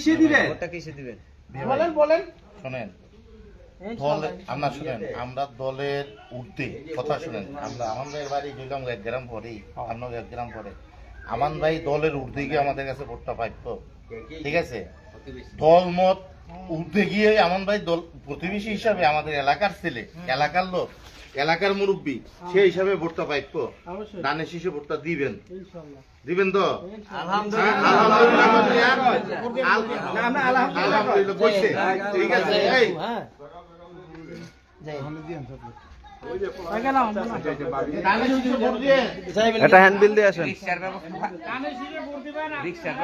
কিসে দিবেন? ভোটটা কিসে দিবেন? বলেন বলেন। শোনেন দল আমরা শুনেন আমরা দলের ঊর্ধ্বে কথা শুনেন আমরা আমাদের বাড়ি দুইলাম এক গ্রাম পরেই আপনার এক গ্রাম পরে। আমান ভাই দলের ঊর্ধ্বে গিয়ে আমাদের কাছে ভোটটা পাইত। ঠিক আছে? দল মত ঊর্ধ্বে গিয়ে আমান ভাই দল প্রতিবেশী হিসাবে আমাদের এলাকার ছেলে এলাকার লোক এলাকার মুরব্বী সেই হিসাবে ভোটটা পাইত অবশ্যই। দানের শিশু ভোটটা দিবেন। দিবেন তো? আলহামদুলিল্লাহ। আলহামদুলিল্লাহ আমরা আলহামদুলিল্লাহ আলহামদুলিল্লাহ কইছে ঠিক আছে এই। হ্যাঁ। ভোট দিয়ে এটা হ্যান্ডবিল দিয়ে আসেন। রিক্সার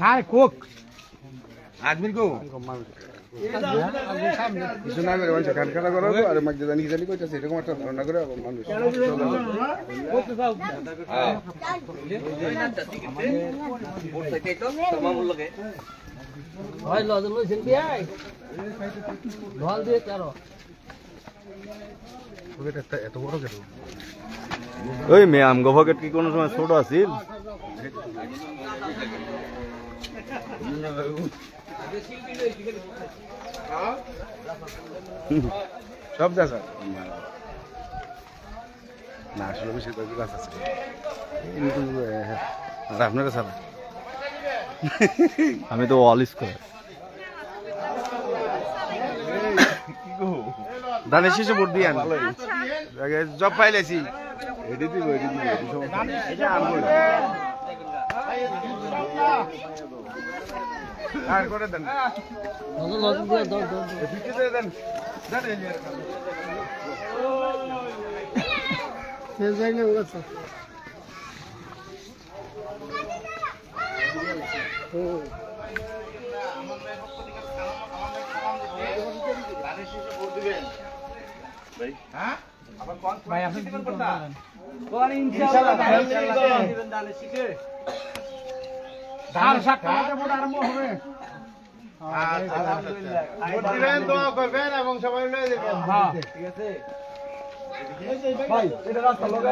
হাই কোক। আজমির কো? কিছু না করে মানুষ খান খানা করাবো আর মাঝে জানি জানি কইতেছে এরকম একটা ধারণা করে মানুষ ভোট লগে ভাই লইছেন বিয়াই ঢল দিয়ে তেরো। এত বড় কেন? ওই মেয়ে আমগো পকেট কি কোনো সময় ছোট আছিল সব গাছ আছে না আসলে বেশি গাছ আছে। আর আপনারা ছাড়া আমি তো অল স্কোয়ার ধানের শেষে ভোট দিয়ে জব পাইলেছি। এটি দিব এটি দিব। আর করে দেন। দেন দেন ভাই আপনি আরম্ভ হবে। ভোট দিবেন দোয়া করবেন এবং সবাই লয়ে দেবেন হ্যাঁ। ভাই এটা রাস্তা করব।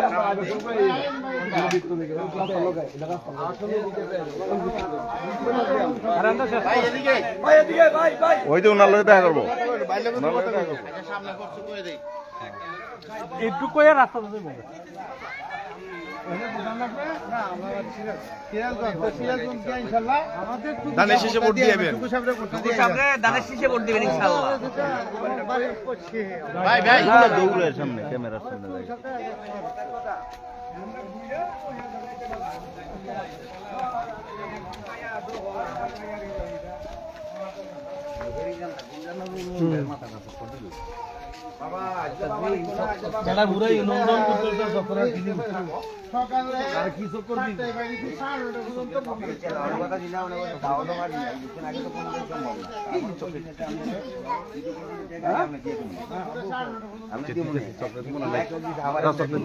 রাস্তা লাগায় এটা একটু কয়ে রাস্তা দেবো শেষে ভোট দিয়ে দানের শীষে ভোট দিবেন ইনশাআল্লাহ ভাই ভাই। দৌড়ের সামনে ক্যামেরার সামনে যাই যারা ঘুরাই নন্দন করতে সফরে আর কিছু করবি খাওয়া এর মতো কিন্তু খাইও না না আব্বু আমি একটু বোর্ড সাইডে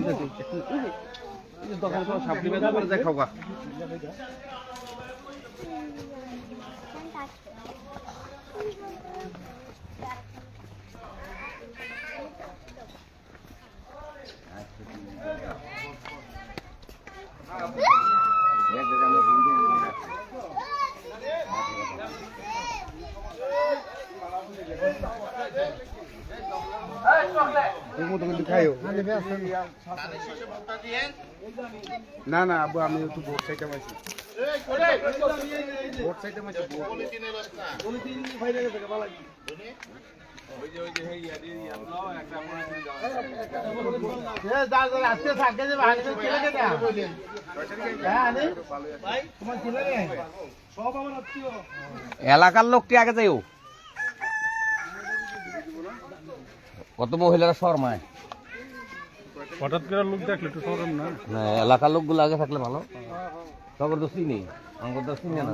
মাইছি বোর্ড সাইডে মাইছি আজকে থাকে যে ভাই ছেলে কে দেয়া এলাকার লোকটি আগে যাইও। কত মহিলারা শর্মায়? হঠাৎ করে লোক দেখলে একটু সরম না? না এলাকার লোকগুলো আগে থাকলে ভালো। সবার তো চিনি আমার তো চিনি না।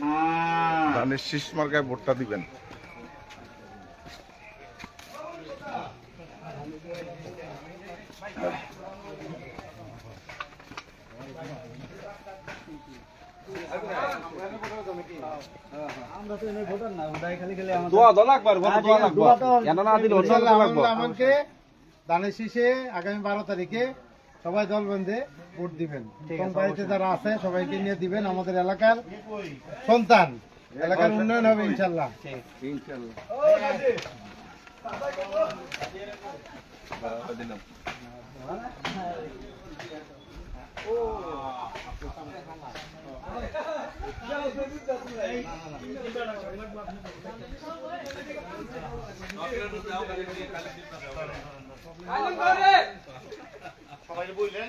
হ্যাঁ। ধানের শীষ মার্কায় ভোটটা দিবেন দানের শীষে আগামী বারো তারিখে সবাই দল বেঁধে ভোট দিবেন। বাড়িতে যারা আছে সবাইকে নিয়ে দিবেন আমাদের এলাকার সন্তান। এলাকার উন্নয়ন হবে ইনশাল্লাহ। সবাই বললেন